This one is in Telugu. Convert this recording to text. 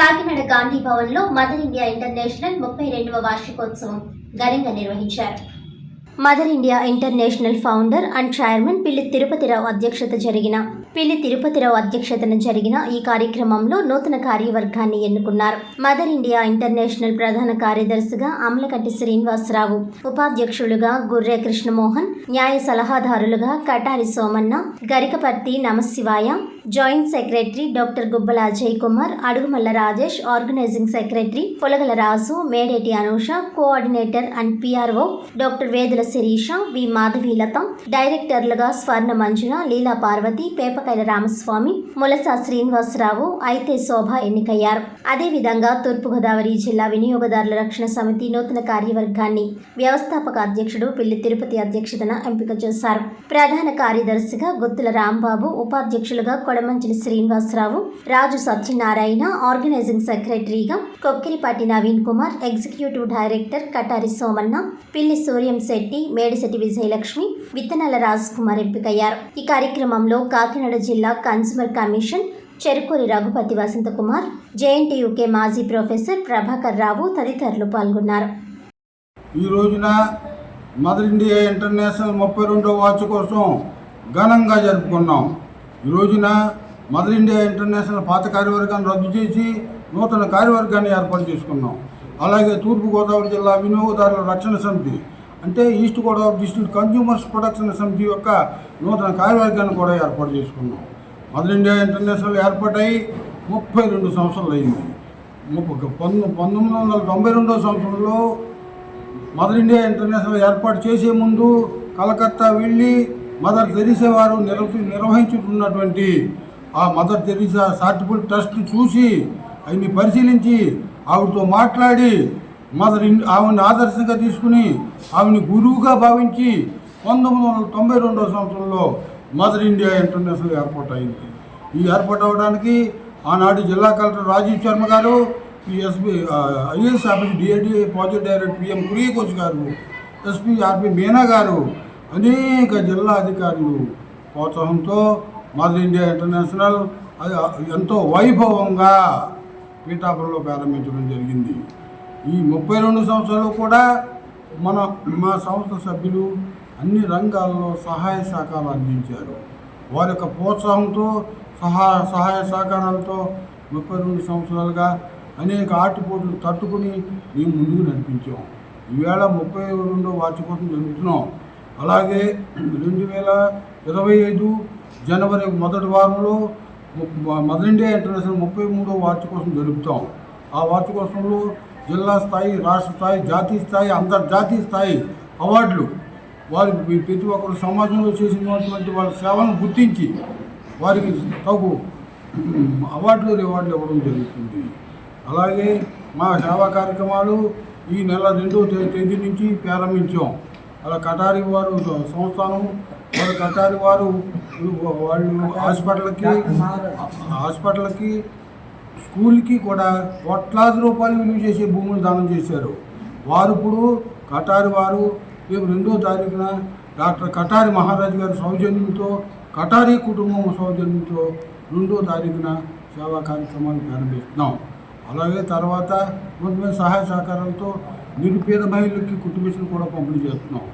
కాకినాడ గాంధీ భవన్లో మదర్ ఇండియా ఇంటర్నేషనల్ ముప్పై రెండవ వార్షికోత్సవం ఘనంగా నిర్వహించారు. Mother India international founder and chairman Pilli Tirupathirao అధ్యక్షత జరిగిన పిల్లి తిరుపతిరావు అధ్యక్షతన జరిగిన ఈ కార్యక్రమంలో నూతన కార్యవర్గాన్ని ఎన్నుకున్నారు. మదర్ ఇండియా ఇంటర్నేషనల్ ప్రధాన కార్యదర్శిగా అమలకట్టి శ్రీనివాసరావు ఉపాధ్యక్షులుగా గుర్రే కృష్ణమోహన్ న్యాయ సలహాదారులుగా Katari Somanna Garikaparthi Namasivaya joint secretary doctor Gubbala Ajay Kumar Adugumalla Rajesh organising secretary Polagala Raju Medeti Anusha coordinator and PRO doctor Vedula Sirisha V Madhavilatha డైరెక్టర్లుగా Swarna మంజున లీలా పార్వతి పేపకైల రామస్వామి ములస శ్రీనివాసరావు అయితే శోభ ఎన్నికయ్యారు. అదేవిధంగా తూర్పుగోదావరి జిల్లా వినియోగదారుల రక్షణ సమితి నూతన కార్యవర్గాన్ని వ్యవస్థాపక అధ్యక్షుడు పిల్లి తిరుపతి అధ్యక్షతన ఎంపిక చేశారు. ప్రధాన కార్యదర్శిగా గుత్తుల రాంబాబు ఉపాధ్యక్షులుగా కొడమంచిలి శ్రీనివాసరావు రాజు సత్యనారాయణ ఆర్గనైజింగ్ సెక్రటరీగా కొక్కిరిపాటి నవీన్ కుమార్ ఎగ్జిక్యూటివ్ డైరెక్టర్ కటారి సోమన్న పిల్లి సూర్యం శెట్టి మేడిశెట్టి విజయలక్ష్మి విత్తనాల రాజ్ కుమార్ ఎంపికయ్యారు. ఈ కార్యక్రమంలో కాకినాడ జిల్లా consumer commission Cherukuri Raghupati Vasanthakumar JNTUK మాజీ ప్రొఫెసర్ ప్రభాకర్ రావు తదితరులు పాల్గొన్నారు. ఈ రోజున మదర్ ఇండియా ఇంటర్నేషనల్ ముప్పై రెండో వాచ్ కోసం ఘనంగా జరుపుకున్నాం. ఈ రోజున మదర్ ఇండియా ఇంటర్నేషనల్ పాత కార్యవర్గాన్ని రద్దు చేసి నూతన కార్యవర్గాన్ని ఏర్పాటు చేసుకున్నాం. అలాగే తూర్పుగోదావరి జిల్లా వినియోగదారుల రక్షణ సమితి అంటే East Godavari district consumers production సమితి యొక్క నూతన కార్యవర్గాన్ని కూడా ఏర్పాటు చేసుకున్నాం. మదర్ ఇండియా ఇంటర్నేషనల్ ఏర్పాటై ముప్పై రెండు సంవత్సరాలు అయింది. పంతొమ్మిది పంతొమ్మిది వందల తొంభై రెండో సంవత్సరంలో మదర్ ఇండియా ఇంటర్నేషనల్ ఏర్పాటు చేసే ముందు కలకత్తా వెళ్ళి మదర్ తెరీసా వారు నిర్వ నిర్వహించుకున్నటువంటి ఆ మదర్ తెరీసా చారిటబుల్ ట్రస్ట్ చూసి ఆయన్ని పరిశీలించి ఆవిడతో మాట్లాడి మదర్ ఆవిడని ఆదర్శంగా తీసుకుని ఆవిడని గురువుగా భావించి పంతొమ్మిది వందల తొంభై రెండవ సంవత్సరంలో మదర్ ఇండియా ఇంటర్నేషనల్ ఏర్పాటు అయింది. ఈ ఏర్పాటు అవడానికి ఆనాడు జిల్లా కలెక్టర్ రాజీవ్ శర్మ గారు SP IAS office DID project director PM Kuriakose గారు ఎస్పీ ఆర్పి మీనా గారు అనేక జిల్లా అధికారులు ప్రోత్సాహంతో మదర్ ఇండియా ఇంటర్నేషనల్ అది ఎంతో వైభవంగా పీఠాపురంలో ప్రారంభించడం జరిగింది. ఈ ముప్పై రెండు సంవత్సరాలు కూడా మన మా సంస్థ సభ్యులు అన్ని రంగాల్లో సహాయ సహకారాలు అందించారు. వారి యొక్క ప్రోత్సాహంతో సహా సహాయ సహకారాలతో ముప్పై రెండు సంవత్సరాలుగా అనేక ఆటుపోట్లు తట్టుకుని మేము ముందుకు నడిపించాం. ఈవేళ ముప్పై రెండో వార్షికోసం జరుగుతున్నాం అలాగే రెండు వేల ఇరవై ఐదు జనవరి మొదటి వారంలో మదర్ ఇండియా ఇంటర్నేషనల్ ముప్పై మూడో వార్షికోసం జరుపుతాం. ఆ వార్షికోత్సవంలో జిల్లా స్థాయి రాష్ట్ర స్థాయి జాతీయ స్థాయి అంతర్జాతీయ స్థాయి అవార్డులు వారి ప్రతి ఒక్కరు సమాజంలో చేసినటువంటి వాళ్ళ సేవలను గుర్తించి వారికి తగు అవార్డులు రివార్డులు ఇవ్వడం జరుగుతుంది. అలాగే మా సేవా కార్యక్రమాలు ఈ నెల రెండో తేదీ నుంచి ప్రారంభించాం. అలా కటారి వారు సంస్థానం వారు కటారి వారు వాళ్ళు హాస్పిటల్కి హాస్పిటల్కి స్కూల్కి కూడా కోట్లాది రూపాయలు విలువ చేసే భూములు దానం చేశారు. వారు ఇప్పుడు కటారి వారు రేపు రెండో తారీఖున డాక్టర్ కటారి మహారాజు గారి సౌజన్యంతో కటారి కుటుంబం సౌజన్యంతో రెండో తారీఖున సేవా కార్యక్రమాలు ప్రారంభిస్తున్నాం. అలాగే తర్వాత కొంతమంది సహాయ సహకారాలతో నిరుపేద మహిళలకి కుటుంబీసులు కూడా పంపిణీ చేస్తున్నాం